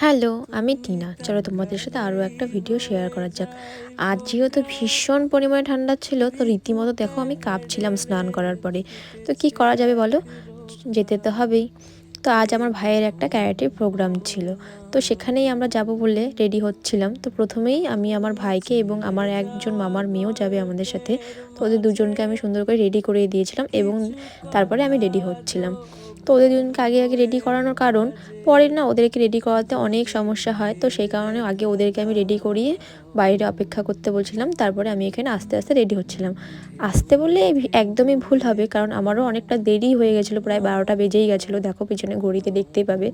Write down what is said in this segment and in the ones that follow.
Hello, আমি টিনা। চলো তোমাদের সাথে আরও একটা ভিডিও শেয়ার করা যাক। আজ যেহেতু ভীষণ পরিমাণে ঠান্ডা ছিল, তো রীতিমতো দেখো আমি কাঁপছিলাম স্নান করার পরে। তো কি করা যাবে বলো? যেতে তো হবেই। তো আজ আমার ভাইয়ের একটা ক্যারাটের প্রোগ্রাম ছিল। তো সেখানেই আমরা যাব বলে রেডি হচ্ছিলাম। তো প্রথমেই আমি আমার ভাইকে এবং আমার একজন মামার মেয়েও যাবে আমাদের সাথে। তো ওদের দুজনকে আমি সুন্দর করে রেডি করিয়ে দিয়েছিলাম এবং তারপরে আমি রেডি হচ্ছিলাম। তো ওদের দুজনকে আগে আগে রেডি করানোর কারণ পরে না ওদেরকে রেডি করাতে অনেক সমস্যা হয়। তো সেই কারণে আগে ওদেরকে আমি রেডি করিয়ে বাইরে অপেক্ষা করতে বলছিলাম। তারপরে আমি এখানে আস্তে আস্তে রেডি হচ্ছিলাম। আসতে বললে একদমই ভুল হবে, কারণ আমারও অনেকটা দেরি হয়ে গেছিল, প্রায় বারোটা বেজেই গেছিল। দেখো পিছনে ঘড়িতে দেখতেই পাবে।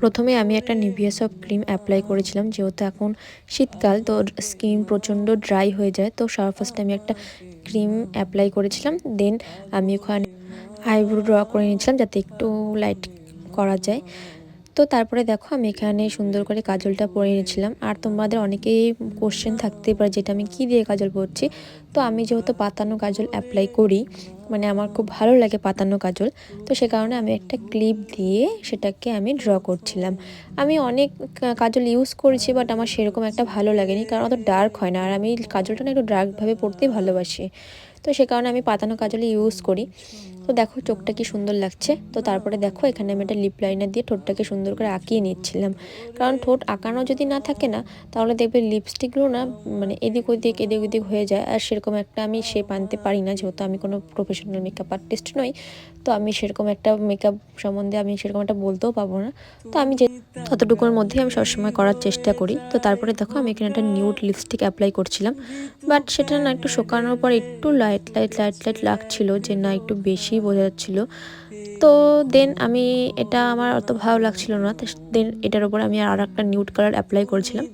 প্রথমে আমি একটা নিভিয়া সব ক্রিম অ্যাপ্লাই করেছিলাম, যেহেতু এখন শীতকাল, তো স্কিন প্রচণ্ড ড্রাই হয়ে যায়, তো সবার ফার্স্টে আমি একটা ক্রিম অ্যাপ্লাই করেছিলাম, দেন আমি ওখানে আইব্রো ড্র করে নিয়েছিলাম যাতে একটু লাইট করা যায়। তো তারপরে দেখো আমি এখানে সুন্দর করে কাজলটা পরে নিয়েছিলাম। আর তোমাদের অনেকেই কোশ্চেন থাকতে পারে যেটা আমি কি দিয়ে কাজল পরছি। তো আমি যেহেতু পাতানো কাজল অ্যাপ্লাই করি মানে আমার খুব ভালো লাগে পাতানো কাজল, তো সে কারণে আমি একটা ক্লিপ দিয়ে সেটাকে আমি ড্র করছিলাম। আমি অনেক কাজল ইউজ করেছি বাট আমার সেরকম একটা ভালো লাগেনি, কারণ অত ডার্ক হয় না। আর আমি কাজলটা না একটু ডার্কভাবে পড়তেই ভালোবাসি। তো সে কারণে আমি পাতানো কাজলই ইউজ করি। তো দেখো চোখটা কি সুন্দর লাগছে। তো তারপরে দেখো এখানে আমি একটা লিপ লাইনার দিয়ে ঠোঁটটাকে সুন্দর করে আঁকিয়ে নিচ্ছিলাম। কারণ ঠোঁট আঁকানো যদি না থাকে না, তাহলে দেখবে লিপস্টিকগুলো না মানে এদিক ওদিক এদিক ওদিক হয়ে যায়। আর সেরকম একটা আমি শেপ আনতে পারি না, যেহেতু আমি কোনো প্রফেশনাল মেকআপ আর্টিস্ট নই। তো আমি সেরকম একটা মেকআপ সম্বন্ধে আমি সেরকম একটা বলতেও পারব না। তো আমি যে ততটুকুর মধ্যে আমি সবসময় করার চেষ্টা করি। তো তারপরে দেখো আমি এখানে একটা নিউড লিপস্টিক অ্যাপ্লাই করছিলাম। বাট সেটা না একটু শোকানোর পর একটু লাইট লাইট লাইট লাইট লাগছিল যে না একটু বেশি বোঝা যাচ্ছিল। তো দেন আমি এটা আমার অত ভালো লাগছিল না দেন এটার উপর আমি আর একটা নিউড কালার অ্যাপ্লাই করেছিলাম।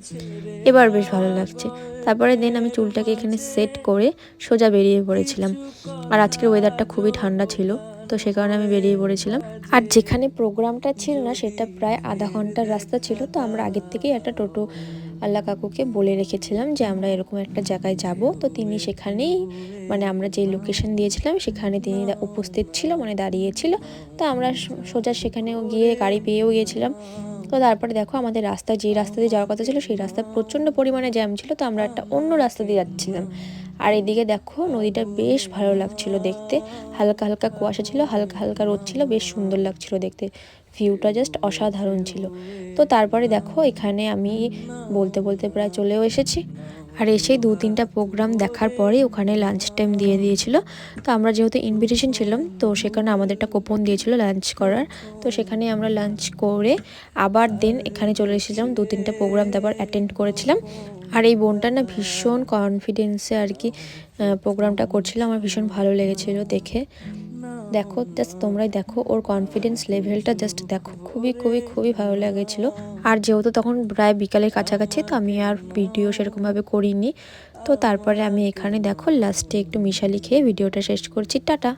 এবার বেশ ভালো লাগছে। তারপরে দেন আমি চুলটাকে এখানে সেট করে সোজা বেরিয়ে পড়েছিলাম। আর আজকের ওয়েদারটা খুবই ঠান্ডা ছিল, তো সে কারণে আমি বেরিয়ে পড়েছিলাম। আর যেখানে প্রোগ্রামটা ছিল না, সেটা প্রায় আধা ঘণ্টার রাস্তা ছিল, তো আমরা আগের থেকেই একটা টোটো আল্লাহ কাকুকে বলে রেখেছিলাম যে আমরা এরকম একটা জায়গায় যাব। তো তিনি সেখানেই মানে আমরা যে লোকেশন দিয়েছিলাম, সেখানে তিনি উপস্থিত ছিল মানে দাঁড়িয়েছিল তো আমরা সোজা সেখানেও গিয়ে গাড়ি পেয়েও গিয়েছিলাম তো তারপরে দেখো আমাদের রাস্তা, যে রাস্তা দিয়ে যাওয়ার কথা ছিল, সেই রাস্তায় প্রচণ্ড পরিমাণে জ্যাম ছিল। তো আমরা একটা অন্য রাস্তা দিয়ে যাচ্ছিলাম। আর এদিকে দেখো, নদীটা বেশ ভালো লাগছিল দেখতে। হালকা হালকা কুয়াশা ছিল, হালকা হালকা রোদ ছিল, বেশ সুন্দর লাগছিল দেখতে। ভিউটা জাস্ট অসাধারণ ছিল। তো তারপরে দেখো, এখানে আমি বলতে বলতে প্রায় চলেও এসেছি। আর এসেই দু তিনটা প্রোগ্রাম দেখার পরে ওখানে লাঞ্চ টাইম দিয়ে দিয়েছিল। তো আমরা যেহেতু ইনভিটেশন ছিলাম, তো সেখানে আমাদের একটা কোপন দিয়েছিল লাঞ্চ করার। তো সেখানে আমরা লাঞ্চ করে আবার দেন এখানে চলে এসেছিলাম, দু তিনটা প্রোগ্রাম তারপর অ্যাটেন্ড করেছিলাম। আর এই বোনটা না ভীষণ কনফিডেন্সে আর কি প্রোগ্রামটা করছিল। আমার ভীষণ ভালো লেগেছিল দেখে। দেখো জাস্ট তোমরাই দেখো, ওর কনফিডেন্স লেভেলটা জাস্ট দেখো। খুবই খুবই খুবই ভালো লেগেছিলো। আর যেহেতু তখন প্রায় বিকালের কাছাকাছি, তো আমি আর ভিডিও সেরকমভাবে করিনি। তো তারপরে আমি এখানে দেখো লাস্টে একটু মিশালি খেয়ে ভিডিওটা শেষ করছি। টাটা!